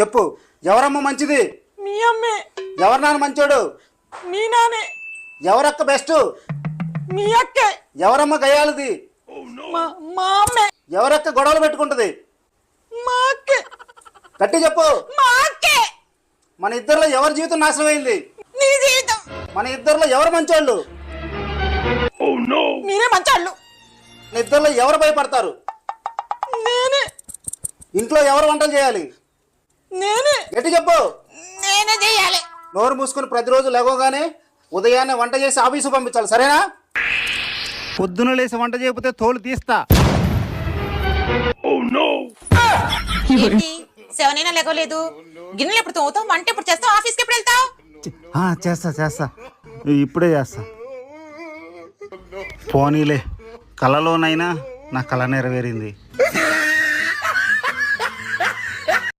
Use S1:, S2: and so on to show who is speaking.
S1: చెప్పు. ఎవరమ్మ మంచిది?
S2: మీ అమ్మే.
S1: ఎవరు నాన్న మంచోడు?
S2: మీ నానే.
S1: ఎవరక్క బెస్ట్?
S2: మీ అక్కే.
S1: ఎవరమ్మ గయాలది
S2: మా మా అమ్మే.
S1: ఎవరక్క గొడవలు పెట్టుకుంటది?
S2: మా అక్కే.
S1: గట్టి చెప్పు.
S2: మా అక్కే.
S1: మన ఇద్దరిలో ఎవరి జీవితం నాశనం అయింది?
S2: నీ జీవితం.
S1: మన ఇద్దరిలో ఎవరు మంచోళ్ళు?
S2: మీరే మంచాళ్ళు.
S1: మన ఇద్దరిలో ఎవరు భయపడతారు?
S2: నేనే.
S1: ఇంట్లో ఎవరు వంటలు చేయాలి? గట్టి చెప్పు.
S2: నేనే చేయాలి.
S1: నోరు మూసుకుని ప్రతిరోజు లేవగానే ఉదయాన్నే వంట చేసి ఆఫీసు పంపించాలి సరేనా? పొద్దున లేసి వంట చేయకపోతే తోలు తీస్తా.
S3: ఏంటి? సెవెన్ అయినా లేకోలేదు గిన్నెలు ఎప్పుడు తోముతావు? వంట ఎప్పుడు చేస్తావు? ఆఫీస్కి ఎప్పుడు వెళ్తావు?
S1: ఆ, చేస్తా చేస్తా. ఇప్పుడే చేస్తా. పోనీలే. కలలోనైనా నా కళ నెరవేరింది.